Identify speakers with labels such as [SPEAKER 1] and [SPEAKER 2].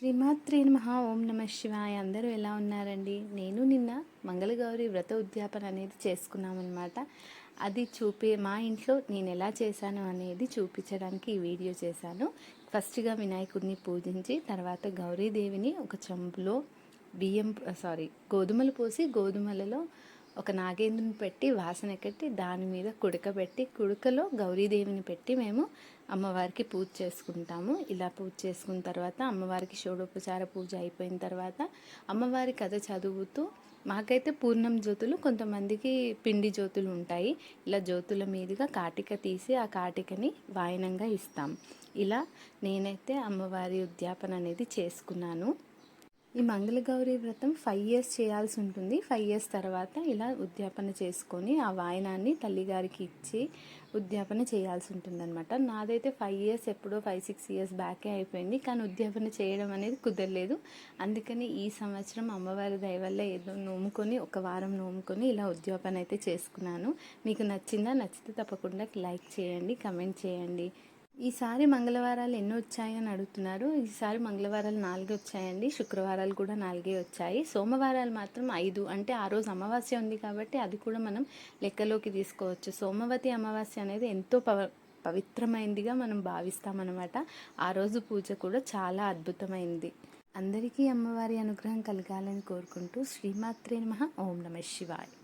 [SPEAKER 1] శ్రీమాత్రే మహా ఓం నమ శివాయ. అందరూ ఎలా ఉన్నారండి? నేను నిన్న మంగళగౌరి వ్రత ఉద్యాపన అనేది చేసుకున్నామన్నమాట. అది చూపే మా ఇంట్లో నేను ఎలా చేశాను అనేది చూపించడానికి ఈ వీడియో చేశాను. ఫస్ట్గా వినాయకుడిని పూజించి తర్వాత గౌరీదేవిని ఒక చెంబులో బియ్యం సారీ గోధుమలు పోసి గోధుమలలో ఒక నాగేంద్రుని పెట్టి వాసన కట్టి దాని మీద కుడక పెట్టి కుడకలో గౌరీదేవిని పెట్టి మేము అమ్మవారికి పూజ చేసుకుంటాము. ఇలా పూజ చేసుకున్న తర్వాత అమ్మవారికి షోడోపచార పూజ అయిపోయిన తర్వాత అమ్మవారి కథ చదువుతూ మాకైతే పూర్ణం జ్యోతులు కొంతమందికి పిండి జ్యోతులు ఉంటాయి. ఇలా జ్యోతుల మీదుగా కాటిక తీసి ఆ కాటికని వాయనంగా ఇస్తాం. ఇలా నేనైతే అమ్మవారి ఉద్యాపన అనేది చేసుకున్నాను. ఈ మంగళగౌరి వ్రతం ఫైవ్ ఇయర్స్ చేయాల్సి ఉంటుంది. ఫైవ్ ఇయర్స్ తర్వాత ఇలా ఉద్యాపన చేసుకొని ఆ వాయనాన్ని తల్లిగారికి ఇచ్చి ఉద్యాపన చేయాల్సి ఉంటుంది అనమాట నాదైతే ఫైవ్ ఇయర్స్ ఎప్పుడో ఫైవ్ సిక్స్ ఇయర్స్ బ్యాకే అయిపోయింది. కానీ ఉద్యాపన చేయడం అనేది కుదరలేదు. అందుకని ఈ సంవత్సరం అమ్మవారి దయ వల్ల ఏదో నోముకొని ఒక వారం నోముకొని ఇలా ఉద్యాపన అయితే చేసుకున్నాను. మీకు నచ్చిందా? నచ్చితే తప్పకుండా లైక్ చేయండి కమెంట్ చేయండి. ఈసారి మంగళవారాలు ఎన్ని వచ్చాయని అడుగుతున్నారు. ఈసారి మంగళవారాలు నాలుగే వచ్చాయండి. శుక్రవారాలు కూడా నాలుగే వచ్చాయి. సోమవారాలు మాత్రం ఐదు. అంటే ఆ రోజు అమావాస్య ఉంది కాబట్టి అది కూడా మనం లెక్కలోకి తీసుకోవచ్చు. సోమవతి అమావాస్య అనేది ఎంతో పవ పవిత్రమైందిగా మనం భావిస్తామన్నమాట. ఆ రోజు పూజ కూడా చాలా అద్భుతమైంది. అందరికీ అమ్మవారి అనుగ్రహం కలగాలని కోరుకుంటూ శ్రీమాత్రే నమ. ఓం నమ శివాయ్.